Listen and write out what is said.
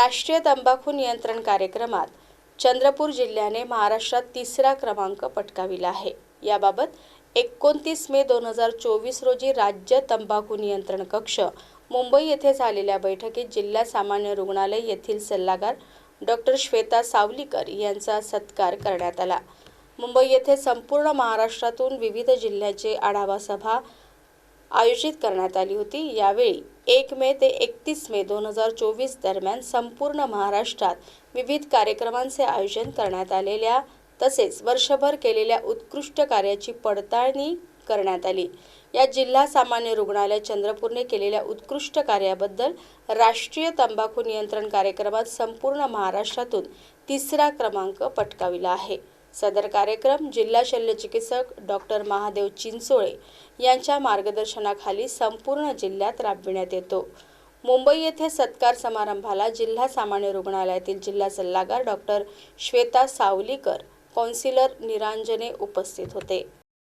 राष्ट्रीय तंबाखू नियंत्रण कार्यक्रमात चंद्रपूर जिल्ह्याने महाराष्ट्रात तिसरा क्रमांक पटकाविला आहे. याबाबत एकोणतीस मे दोन हजार चोवीस रोजी राज्य तंबाखू नियंत्रण कक्ष मुंबई येथे झालेल्या बैठकीत जिल्हा सामान्य रुग्णालय येथील सल्लागार डॉक्टर श्वेता सावलीकर यांचा सत्कार करण्यात आला. मुंबई येथे संपूर्ण महाराष्ट्रातून विविध जिल्ह्याचे आढावा सभा आयोजित करण्यात आली होती. यावेळी एक मे ते एकतीस मे दोन हजार चोवीस दरम्यान संपूर्ण महाराष्ट्रात विविध कार्यक्रमांचे आयोजन करण्यात आलेल्या तसेच वर्षभर केलेल्या उत्कृष्ट कार्याची पडताळणी करण्यात आली. या जिल्हा सामान्य रुग्णालय चंद्रपूरने केलेल्या उत्कृष्ट कार्याबद्दल राष्ट्रीय तंबाखू नियंत्रण कार्यक्रमात संपूर्ण महाराष्ट्रातून तिसरा क्रमांक पटकाविला आहे. सदर कार्यक्रम जिल्हा शल्यचिकित्सक डॉक्टर महादेव चिंचोळे यांच्या मार्गदर्शनाखाली संपूर्ण जिल्ह्यात राबविण्यात येतो. मुंबई येथे सत्कार समारंभाला जिल्हा सामान्य रुग्णालयातील जिल्हा सल्लागार डॉक्टर श्वेता सावलीकर कौन्सिलर निरांजने उपस्थित होते.